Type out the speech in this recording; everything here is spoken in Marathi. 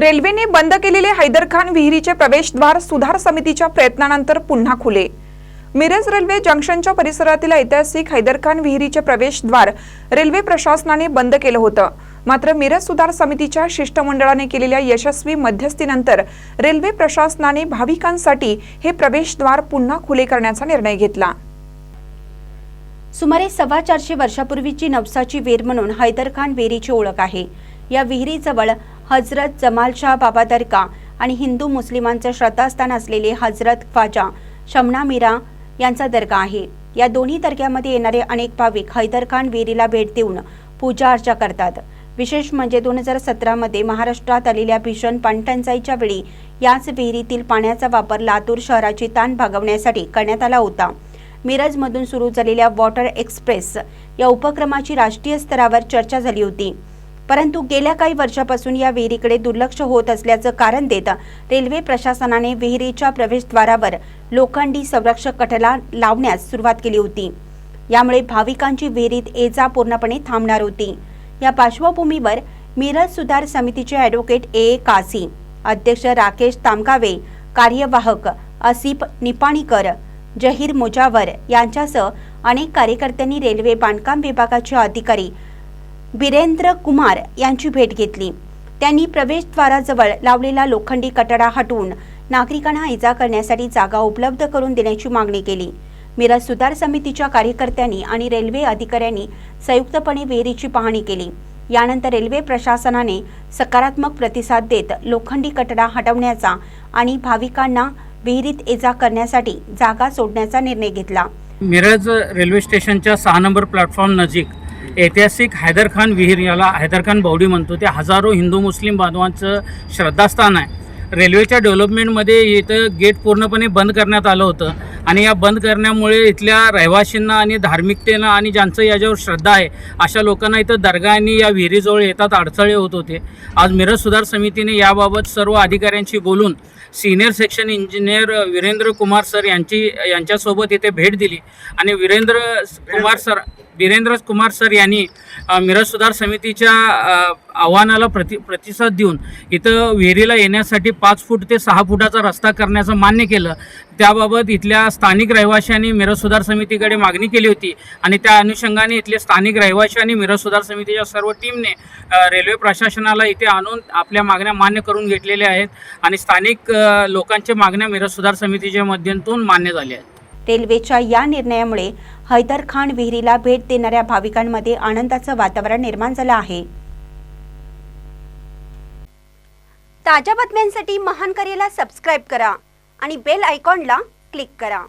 रेल्वेने बंद केलेले हैदरखान विहिरीचे प्रवेशद्वार सुधार समितीच्या प्रयत्नानंतर पुन्हा खुले. मिरज रेल्वे जंक्शनच्या परिसरातील ऐतिहासिक हैदरखान विहिरीचे प्रवेशद्वार रेल्वे प्रशासनाने बंद केलं होतं. मात्र मिरज सुधार समितीच्या शिष्टमंडळाने केलेल्या यशस्वी मध्यस्थीनंतर रेल्वे प्रशासनाने भाविकांसाठी हे प्रवेशद्वार पुन्हा खुले करण्याचा निर्णय घेतला. सुमारे सव्वा चारशे वर्षापूर्वीची नवसाची वेर म्हणून हैदरखान विहिरीची ओळख आहे. या विहिरीजवळ हजरत जमालशाह बाबा दरगा आणि हिंदू मुस्लिमांचं श्रद्धास्थान असलेले हजरत ख्वाजा शमना मीरा यांचा दर्गा आहे. या दोन्ही दर्ग्यामध्ये येणारे अनेक भाविक हैदरखान विहिरीला भेट देऊन पूजा अर्चा करतात. विशेष म्हणजे दोन हजार सतरामध्ये महाराष्ट्रात आलेल्या भीषण पाणटंचाईच्या वेळी याच विहिरीतील पाण्याचा वापर लातूर शहराची ताण भागवण्यासाठी करण्यात आला होता. मिरजमधून सुरू झालेल्या वॉटर एक्सप्रेस या उपक्रमाची राष्ट्रीय स्तरावर चर्चा झाली होती. परंतु गेल्या काही वर्षापासून या विहिरीकडे दुर्लक्ष होत असल्याचं कारण देत रेल्वे प्रशासनाने विहिरीच्या प्रवेशद्वारावर लोखंडी संरक्षक कठला लावण्यास सुरुवात केली होती. यामुळे भाविकांची विहिरीत ये जा पूर्णपणे थांबणार होती. या पार्श्वभूमीवर मिरज सुधार समितीचे ॲडव्होकेट ए. कासी अध्यक्ष राकेश तामगावे कार्यवाहक असिप निपाणीकर जहीर मुजावर यांच्यासह अनेक कार्यकर्त्यांनी रेल्वे बांधकाम विभागाचे अधिकारी बिरेंद्र कुमार यांची भेट घेतली. त्यांनी प्रवेशद्वाराजवळ लावलेला लोखंडी कटडा हटवून नागरिकांना इजा करण्यासाठी जागा उपलब्ध करून देण्याची मागणी केली. मिरज सुधार समितीच्या कार्यकर्त्यांनी आणि रेल्वे अधिकाऱ्यांनी संयुक्तपणे विहिरीची पाहणी केली. यानंतर रेल्वे प्रशासनाने सकारात्मक प्रतिसाद देत लोखंडी कटडा हटवण्याचा आणि भाविकांना विहिरीत इजा करण्यासाठी जागा सोडण्याचा निर्णय घेतला. मिरज रेल्वे स्टेशनच्या सहा नंबर प्लॅटफॉर्म नजीक ऐतिहासिक हैदरखान विहीर याला हैदरखान बावडी म्हणतो. ते हजारो हिंदू मुस्लिम बांधवांचं श्रद्धास्थान आहे. रेल्वेच्या डेव्हलपमेंटमध्ये इथं गेट पूर्णपणे बंद करण्यात आलं होतं. आणि या बंद करण्यामुळे इथल्या रहिवाशींना आणि धार्मिकतेनं आणि ज्यांचं याच्यावर श्रद्धा आहे अशा लोकांना इथं दर्गा आणि या विहिरीजवळ येतात अडथळे होत होते. आज मिरज सुधार समितीने याबाबत सर्व अधिकाऱ्यांशी बोलून senior section engineer Virendra Kumar sir यांची यांच्यासोबत इथे भेट दिली. आणि वीरेंद्र कुमार सर बिरेंद्र कुमार सर यांनी मिरज सुधार समितीच्या आव्हानाला प्रति प्रतिसाद देऊन इथं विहिरीला येण्यासाठी पाच फूट ते सहा फुटाचा रस्ता करण्याचं मान्य केलं. त्याबाबत इथल्या स्थानिक रहिवाशांनी मिरज सुधार समितीकडे मागणी केली होती आणि त्या अनुषंगाने इथले स्थानिक रहिवाशी आणि मिरज सुधार समितीच्या सर्व टीमने रेल्वे प्रशासनाला इथे आणून आपल्या मागण्या मान्य करून घेतलेल्या आहेत आणि स्थानिक लोकांच्या मागण्या मिरज सुधार समितीच्या माध्यमातून मान्य झाल्या आहेत. रेल्वेच्या या निर्णयामुळे हैदर खान विहिरीला भेट देणाऱ्या भाविकांमध्ये आनंदाचं वातावरण निर्माण झालं आहे. ताज्या बातम्यांसाठी महान करेला सबस्क्राईब करा आणि बेल आयकॉनला क्लिक करा.